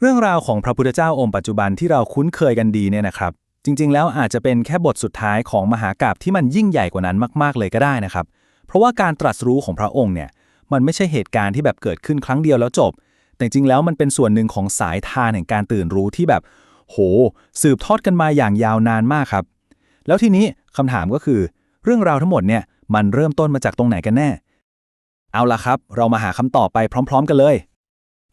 เรื่องราวของพระพุทธเจ้าองค์ปัจจุบันที่เราคุ้นเคยกันดีเนี่ยนะครับ จริง ๆ แล้วอาจจะเป็นแค่บทสุดท้ายของมหากราบที่มันยิ่งใหญ่กว่านั้นมาก ๆ เลยก็ได้นะครับ เพราะว่าการตรัสรู้ของพระองค์เนี่ยมันไม่ใช่เหตุการณ์ที่แบบเกิดขึ้นครั้งเดียวแล้วจบ แต่จริงๆแล้วมันเป็นส่วนหนึ่งของสายทานแห่งการตื่นรู้ที่แบบ โห สืบทอดกันมาอย่างยาวนานมากครับ แล้วทีนี้คำถามก็คือ เรื่องราวทั้งหมดเนี่ยมันเริ่มต้นมาจากตรงไหนกันแน่ เอาล่ะครับ เรามาหาคำตอบไปพร้อม ๆ กันเลย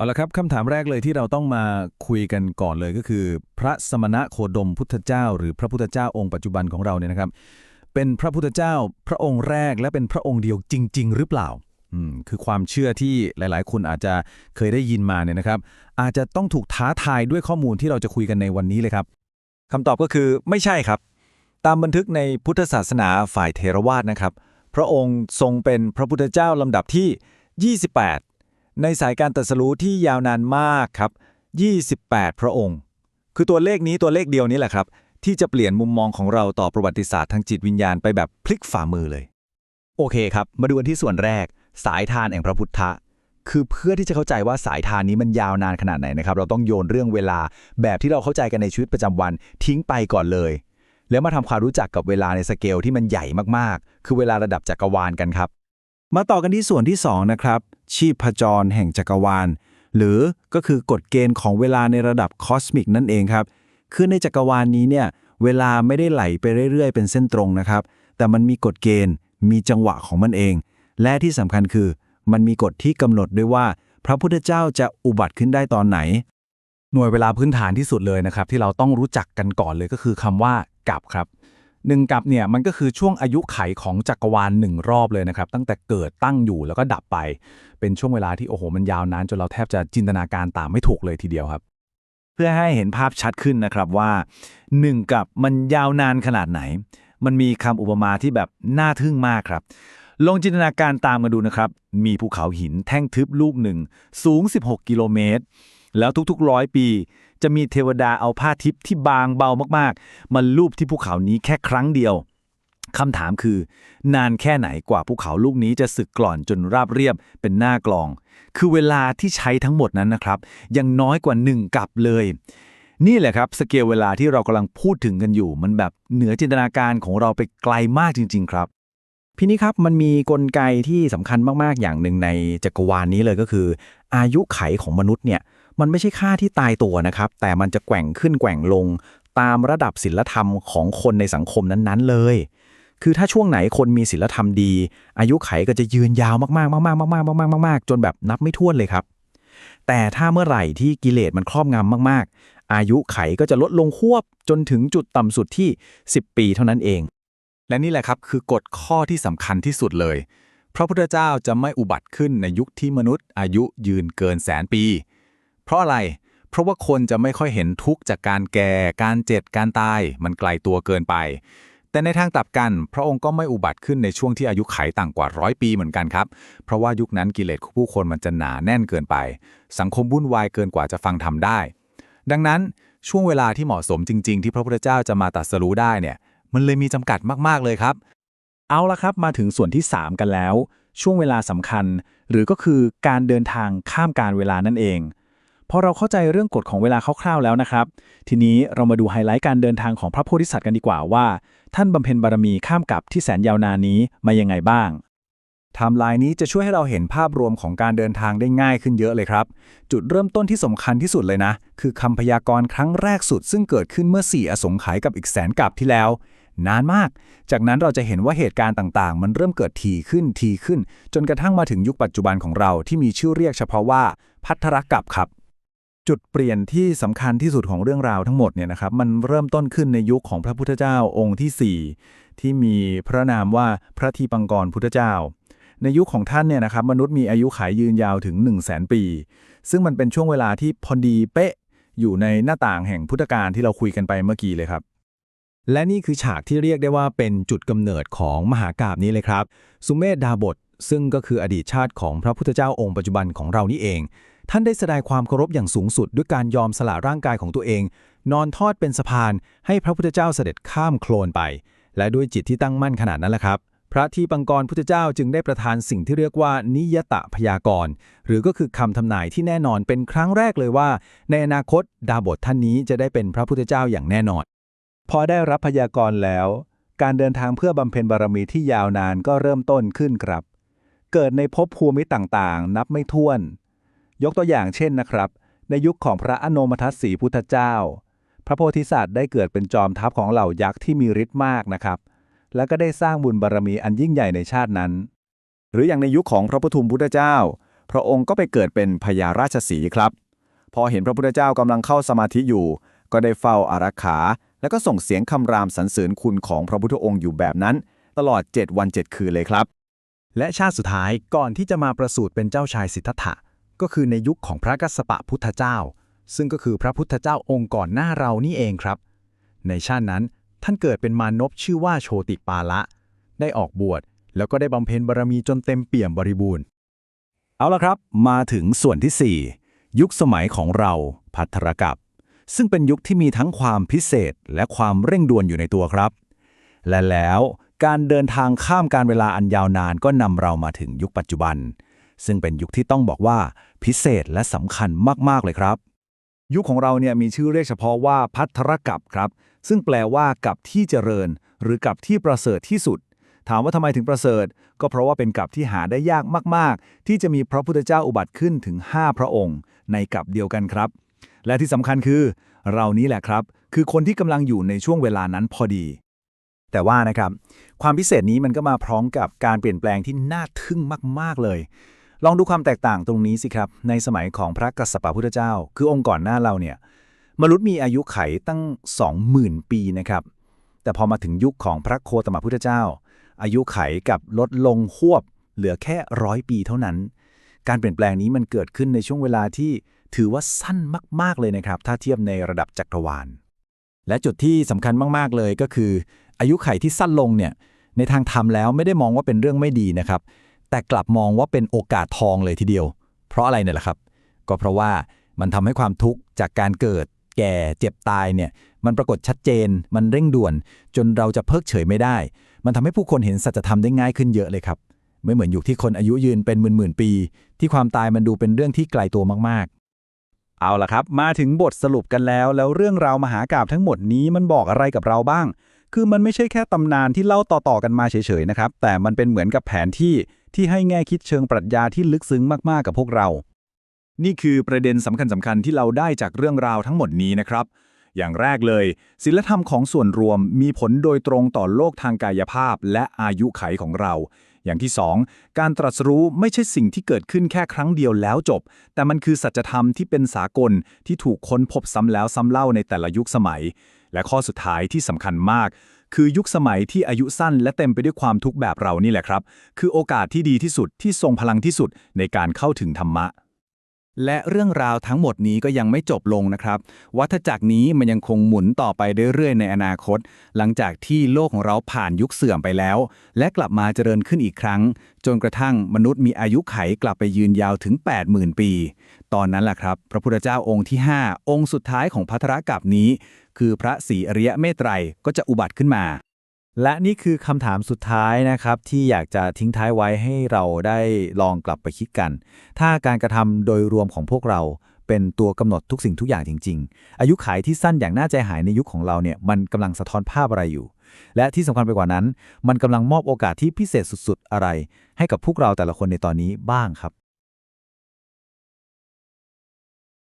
เอาละครับคำถามแรกเลยที่เราต้องมาคุยกันก่อนเลยก็คือ พระสมณะโคดมพุทธเจ้า หรือพระพุทธเจ้าองค์ปัจจุบันของเราเนี่ยนะครับ เป็นพระพุทธเจ้าพระองค์แรกและเป็นพระองค์เดียวจริง ๆ หรือเปล่าอืมคือความเชื่อที่หลายๆ คนอาจจะเคยได้ยินมาเนี่ยนะครับ อาจจะต้องถูกท้าทายด้วยข้อมูลที่เราจะคุยกันในวันนี้เลยครับคำตอบก็คือไม่ใช่ครับ ตามบันทึกในพุทธศาสนาฝ่ายเทรวาสนะครับ พระองค์ทรงเป็นพระพุทธเจ้าลำดับที่ 28 ในสายการตรัสรู้ที่ยาวนานมากครับ 28 พระองค์ คือตัวเลขนี้ตัวเลขเดียวนี้แหละครับ ที่จะเปลี่ยนมุมมองของเราต่อประวัติศาสตร์ทางจิตวิญญาณไปแบบพลิกฝ่ามือเลย โอเคครับ มาดูกันที่ส่วนแรก สายทานแห่งพระพุทธะคือเพื่อที่จะเข้าใจว่าสายทานนี้มันยาวนานขนาดไหนนะครับ เราต้องโยนเรื่องเวลาแบบที่เราเข้าใจกันในชีวิตประจำวันทิ้งไปก่อนเลย แล้วมาทำความรู้จักกับเวลาในสเกลที่มันใหญ่มากๆ คือเวลาระดับจักรวาลกันครับ มาต่อกันที่ส่วนที่2นะครับ ชีพจรแห่งจักรวาล หรือก็คือกฎเกณฑ์ของเวลาในระดับคอสมิกนั่นเองครับคือในจักรวาลนี้เนี่ยเวลาไม่ได้ไหลไปเรื่อยๆ เป็นเส้นตรงนะครับ แต่มันมีกฎเกณฑ์ มีจังหวะของมันเอง และที่สำคัญคือ มันมีกฎที่กำหนดด้วยว่า พระพุทธเจ้าจะอุบัติขึ้นได้ตอนไหน หน่วยเวลาพื้นฐานที่สุดเลยนะครับ ที่เราต้องรู้จักกันก่อนเลยก็คือคำว่ากับครับ หนึ่งกับเนี่ยมันก็คือช่วงอายุไขของจักรวาลหนึ่งรอบเลยนะครับ ตั้งแต่เกิดตั้งอยู่แล้วก็ดับไป เป็นช่วงเวลาที่โอ้โหมันยาวนานจนเราแทบจะจินตนาการตามไม่ถูกเลยทีเดียวครับ เพื่อให้เห็นภาพชัดขึ้นนะครับว่า 1 กับมันยาวนานขนาดไหน มันมีคำอุปมาที่แบบน่าทึ่งมากครับลองจินตนาการตามมาดูนะครับ มีภูเขาหินแท่งทึบลูกหนึ่ง สูง 16 กิโลเมตร แล้วทุกๆร้อยปี จะมีเทวดาเอาผ้าทิพย์ที่บางเบามากๆ มาลูบที่ภูเขานี้แค่ครั้งเดียวคำถามคือ นานแค่ไหนกว่าภูเขาลูกนี้จะสึกกร่อนจนราบเรียบเป็นหน้ากลอง คือเวลาที่ใช้ทั้งหมดนั้นนะครับ ยังน้อยกว่าหนึ่งกับเลย นี่แหละครับ สเกลเวลาที่เรากำลังพูดถึงกันอยู่ มันแบบเหนือจินตนาการของเราไปไกลมากจริง ๆ ครับพี่นี่ครับมันมีกลไกที่สำคัญมาก ๆ อย่างหนึ่งในจักรวาลนี้เลยก็คือ อายุไขของมนุษย์เนี่ย มันไม่ใช่ค่าที่ตายตัวนะครับ แต่มันจะแกว่งขึ้นแกว่งลง ตามระดับศิลธรรมของคนในสังคมนั้นๆเลย คือถ้าช่วงไหนคนมีศิลธรรมดี อายุไขก็จะยืนยาวมากๆมากๆมากๆมากๆมากๆจนแบบนับไม่ถ้วนเลยครับ แต่ถ้าเมื่อไหร่ที่กิเลสมันครอบงำมาก ๆ อายุไขก็จะลดลงควบจนถึงจุดต่ำสุดที่ 10 ปีเท่านั้นเอง และนี่แหละครับคือกฎข้อที่สำคัญที่สุดเลยพระพุทธเจ้าจะไม่อุบัติขึ้นในยุคที่มนุษย์อายุยืนเกินแสนปี ราะอะไร เพราะว่าคนจะไม่ค่อยเห็นทุกข์จากการแก่ การเจ็บ การตาย มันไกลตัวเกินไป แต่ในทางกลับกัน พระองค์ก็ไม่อุบัติขึ้นในช่วงที่อายุไขต่างกว่าร้อยปีเหมือนกันครับ เพราะว่ายุคนั้นกิเลสของผู้คนมันจะหนาแน่นเกินไป สังคมวุ่นวายเกินกว่าจะฟังทำได้ ดังนั้นช่วงเวลาที่เหมาะสมจริง ๆ ที่พระพุทธเจ้าจะมาตรัสรู้ได้เนี่ย มันเลยมีจำกัดมากๆเลยครับ เอาละครับมาถึงส่วนที่ 3 กันแล้ว ช่วงเวลาสำคัญ หรือก็คือการเดินทางข้ามการเวลานั่นเอง พอเราเข้าใจเรื่องกฎของเวลาคร่าวๆแล้วนะครับ ทีนี้เรามาดูไฮไลท์การเดินทางของพระโพธิสัตว์กันดีกว่าว่า ท่านบำเพ็ญบารมีข้ามกับที่แสนยาวนานนี้มายังไงบ้างไทม์ไลน์นี้จะช่วยให้เราเห็นภาพรวมของการเดินทางได้ง่ายขึ้นเยอะเลยครับ จุดเริ่มต้นที่สำคัญที่สุดเลยนะ คือคำพยากรณ์ครั้งแรกสุด ซึ่งเกิดขึ้นเมื่อ 4 อสงไขยกับอีกแสนกับที่แล้ว นานมาก จากนั้นเราจะเห็นว่าเหตุการณ์ต่างๆ มันเริ่มเกิดทีขึ้นทีขึ้น จนกระทั่งมาถึงยุคปัจจุบันของเราที่มีชื่อเรียกเฉพาะว่า พัทธรกับครับ จุดเปลี่ยนที่สำคัญที่สุดของเรื่องราวทั้งหมดเนี่ยนะครับมันเริ่มต้นขึ้นในยุคของพระพุทธเจ้าองค์ที่ 4 ที่มีพระนามว่าพระทีปังกรพุทธเจ้า ในยุคของท่านเนี่ยนะครับมนุษย์มีอายุขัยยืนยาวถึง 1 0 0 0 0แสนปี ซึ่งมันเป็นช่วงเวลาที่พอดีเป๊ะอยู่ในหน้าต่างแห่งพุทธกาลที่เราคุยกันไปเมื่อกี้เลยครับ และนี่คือฉากที่เรียกได้ว่าเป็นจุดกำเนิดของมหากราบนี้เลยครับ สุเมธดาบทซึ่งก็คืออดีตชาติของพระพุทธเจ้าองค์ปัจจุบันของเรานี่เอง ท่านได้แสดงความเคารพอย่างสูงสุด ด้วยการยอมสละร่างกายของตัวเอง นอนทอดเป็นสะพาน ให้พระพุทธเจ้าเสด็จข้ามโคลนไป และด้วยจิตที่ตั้งมั่นขนาดนั้นแหละครับ พระที่ปังกรพุทธเจ้าจึงได้ประทานสิ่งที่เรียกว่านิยตะพยากรณ์ หรือก็คือคำทำนายที่แน่นอนเป็นครั้งแรกเลยว่า ในอนาคตดาบทท่านนี้จะได้เป็นพระพุทธเจ้าอย่างแน่นอน พอได้รับพยากรณ์แล้ว การเดินทางเพื่อบำเพ็ญบารมีที่ยาวนานก็เริ่มต้นขึ้นครับ เกิดในภพภูมิต่างๆ นับไม่ถ้วน ยกตัวอย่างเช่นนะครับ ในยุคของพระอโนมทัสสีพุทธเจ้า พระโพธิสัตว์ได้เกิดเป็นจอมทัพของเหล่ายักษ์ที่มีฤทธิ์มากนะครับ แล้วก็ได้สร้างบุญบารมีอันยิ่งใหญ่ในชาตินั้น หรืออย่างในยุคของพระปทุมพุทธเจ้า พระองค์ก็ไปเกิดเป็นพญาราชสีครับ พอเห็นพระพุทธเจ้ากำลังเข้าสมาธิอยู่ ก็ได้เฝ้าอารักขา แล้วก็ส่งเสียงคำรามสรรเสริญคุณของพระพุทธองค์อยู่แบบนั้น ตลอด 7 วัน 7 คืนเลยครับ และชาติสุดท้ายก่อนที่จะมาประสูติเป็นเจ้าชายสิทธัตถะ ก็คือในยุคของพระกัสสปะพุทธเจ้า ซึ่งก็คือพระพุทธเจ้าองค์ก่อนหน้าเรานี่เองครับ ในชาตินั้นท่านเกิดเป็นมานพชื่อว่าโชติปาละ ได้ออกบวชแล้วก็ได้บำเพ็ญบารมีจนเต็มเปี่ยมบริบูรณ์ เอาละครับ มาถึงส่วนที่ 4 ยุคสมัยของเราพัทธรกับ ซึ่งเป็นยุคที่มีทั้งความพิเศษและความเร่งด่วนอยู่ในตัวครับ และแล้วการเดินทางข้ามการเวลาอันยาวนานก็นำเรามาถึงยุคปัจจุบัน ซึ่งเป็นยุคที่ต้องบอกว่าพิเศษและสำคัญมาก ๆ เลยครับ ยุคของเราเนี่ยมีชื่อเรียกเฉพาะว่าพัทธรกับครับ ซึ่งแปลว่ากับที่เจริญ หรือกับที่ประเสริฐที่สุด ถามว่าทำไมถึงประเสริฐ ก็เพราะว่าเป็นกับที่หาได้ยากมาก ๆ ที่จะมีพระพุทธเจ้าอุบัติขึ้นถึง 5 พระองค์ ในกับเดียวกันครับ และที่สำคัญคือ เรานี้แหละครับ คือคนที่กำลังอยู่ในช่วงเวลานั้นพอดีแต่ว่านะครับ ความพิเศษนี้มันก็มาพร้อมกับการเปลี่ยนแปลงที่น่าทึ่งมาก ๆ เลย ลองดูความแตกต่างตรงนี้สิครับ ในสมัยของพระกัสสปะพุทธเจ้า คือองค์ก่อนหน้าเราเนี่ยมนุษย์มีอายุไขตั้ง 20,000 ปีนะครับ แต่พอมาถึงยุคของพระโคตมพุทธเจ้า อายุไขกับลดลงหวบ เหลือแค่ร้อยปีเท่านั้น การเปลี่ยนแปลงนี้มันเกิดขึ้นในช่วงเวลาที่ถือว่าสั้นมาก ๆเลยนะครับ ถ้าเทียบในระดับจักรวาล และจุดที่สำคัญมาก ๆ เลยก็คือ อายุไขที่สั้นลงเนี่ยในทางธรรมแล้วไม่ได้มองว่าเป็นเรื่องไม่ดีนะครับ แต่กลับมองว่าเป็นโอกาสทองเลยทีเดียว เพราะอะไรเนี่ยแหละครับ ก็เพราะว่ามันทำให้ความทุกข์จากการเกิด แก่เจ็บตายเนี่ยมันปรากฏชัดเจน มันเร่งด่วน จนเราจะเพิกเฉยไม่ได้ มันทำให้ผู้คนเห็นสัจธรรมได้ง่ายขึ้นเยอะเลยครับไม่เหมือนอยุคที่คนอายุยืนเป็นหมื่นๆปี ที่ความตายมันดูเป็นเรื่องที่ไกลตัวมากๆ เอาล่ะครับ มาถึงบทสรุปกันแล้ว แล้วเรื่องราวมหากาบทั้งหมดนี้มันบอกอะไรกับเราบ้าง คือมันไม่ใช่แค่ตำนานที่เล่าต่อๆกันมาเฉยๆนะครับ แต่มันเป็นเหมือนกับแผนที่ ที่ให้แง่คิดเชิงปรัชญาที่ลึกซึ้งมากๆกับพวกเรา นี่คือประเด็นสำคัญสำคัญๆที่เราได้จากเรื่องราวทั้งหมดนี้นะครับ อย่างแรกเลยศิลธรรมของส่วนรวมมีผลโดยตรงต่อโลกทางกายภาพ และอายุไขของเรา อย่างที่สองการตรัสรู้ไม่ใช่สิ่งที่เกิดขึ้นแค่ครั้งเดียวแล้วจบ แต่มันคือสัจธรรมที่เป็นสากลที่ถูกค้นพบซ้ำแล้วซ้ำเล่าในแต่ละยุคสมัย และข้อสุดท้ายที่สำคัญมาก คือยุคสมัยที่อายุสั้นและเต็มไปด้วยความทุกข์แบบเรานี่แหละครับ คือโอกาสที่ดีที่สุดที่ทรงพลังที่สุดในการเข้าถึงธรรมะ และเรื่องราวทั้งหมดนี้ก็ยังไม่จบลงนะครับ วัฏจักรนี้มันยังคงหมุนต่อไปเรื่อยๆ ในอนาคต หลังจากที่โลกของเราผ่านยุคเสื่อมไปแล้ว และกลับมาเจริญขึ้นอีกครั้ง จนกระทั่งมนุษย์มีอายุไขกลับไปยืนยาวถึง 80,000 ปี ตอนนั้นแหละครับ พระพุทธเจ้าองค์ที่ 5 องค์สุดท้ายของพัทรกับนี้ คือพระศรีอริยะเมตไตรก็จะอุบัติขึ้นมา และนี่คือคำถามสุดท้ายนะครับ ที่อยากจะทิ้งท้ายไว้ให้เราได้ลองกลับไปคิดกัน ถ้าการกระทำโดยรวมของพวกเราเป็นตัวกำหนดทุกสิ่งทุกอย่างจริง ๆ อายุขัยที่สั้นอย่างน่าใจหายในยุคของเราเนี่ยมันกำลังสะท้อนภาพอะไรอยู่ และที่สำคัญไปกว่านั้น มันกำลังมอบโอกาสที่พิเศษสุดๆ อะไร ให้กับพวกเราแต่ละคนในตอนนี้บ้างครับ